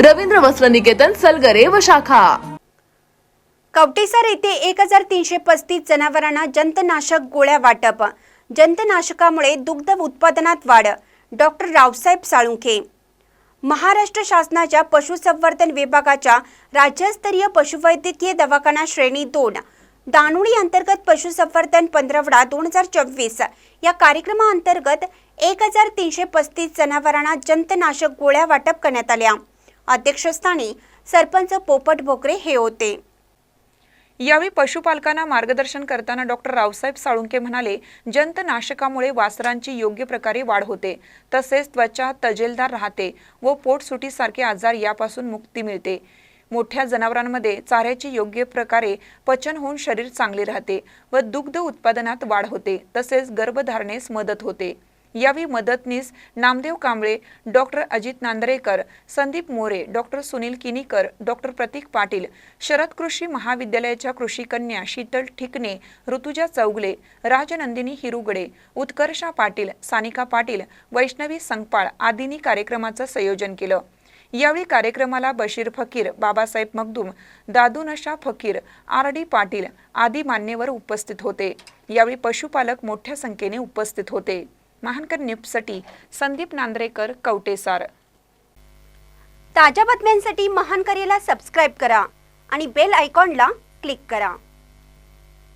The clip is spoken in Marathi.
रवींद्र वस्त्र निकेतन सलगरे व शाखा. कवटेसर येथे एक हजार तीनशे पस्तीस जनावरांना जंतनाशक गोळ्या वाटप. जंतनाशकामुळे दुग्ध उत्पादनात वाढ. डॉक्टर रावसाहेब साळुंखे. महाराष्ट्र शासनाच्या पशुसंवर्धन विभागाच्या राज्यस्तरीय पशुवैद्यकीय दवाखाना श्रेणी दोन. दानुळी अंतर्गत पशुसंवर्धन पंधरवडा दोन हजार चोवीस. या कार्यक्रमाअंतर्गत एक हजार तीनशे पस्तीस जनावरांना जंतनाशक गोळ्या वाटप करण्यात आल्या. अध्यक्षस्थानी सरपंच पोपट भोकरे हे होते. यावेळी पशुपालकांना मार्गदर्शन करताना डॉक्टर रावसाहेब साळुंके म्हणाले जंतनाशकामुळे वासरांची योग्य प्रकारे वाढ होते. तसेच त्वचा तजेलदार राहते व पोटसुटीसारखे आजार यापासून मुक्ती मिळते. मोठ्या जनावरांमध्ये चाऱ्याची योग्य प्रकारे पचन होऊन शरीर चांगले राहते व दुग्ध उत्पादनात वाढ होते. तसेच गर्भधारणेस मदत होते. यावेळी मदतनीस Namdev Kamble doctor Ajit Nandrekar Sandeep More doctor Sunil Kinikar doctor Pratik Patil Sharad कृषी महाविद्यालयाच्या कृषी कन्या शीतल ठिकणे ऋतुजा चौगले राजनंदिनी हिरुगडे उत्कर्षा पाटील सानिका पाटील वैष्णवी संगपाळ आदींनी कार्यक्रमाचं संयोजन केलं. यावेळी कार्यक्रमाला बशीर फकीर बाबासाहेब मगदूम दादू नशा फकीर आर डी पाटील आदी मान्यवर उपस्थित होते. यावेळी पशुपालक मोठ्या संख्येने उपस्थित होते. महानकर न्यूजसाठी संदीप नांद्रेकर कवटेसार. ताज्या बातम्यांसाठी महानकरेला सबस्क्राईब करा आणि बेल आयकॉनला क्लिक करा.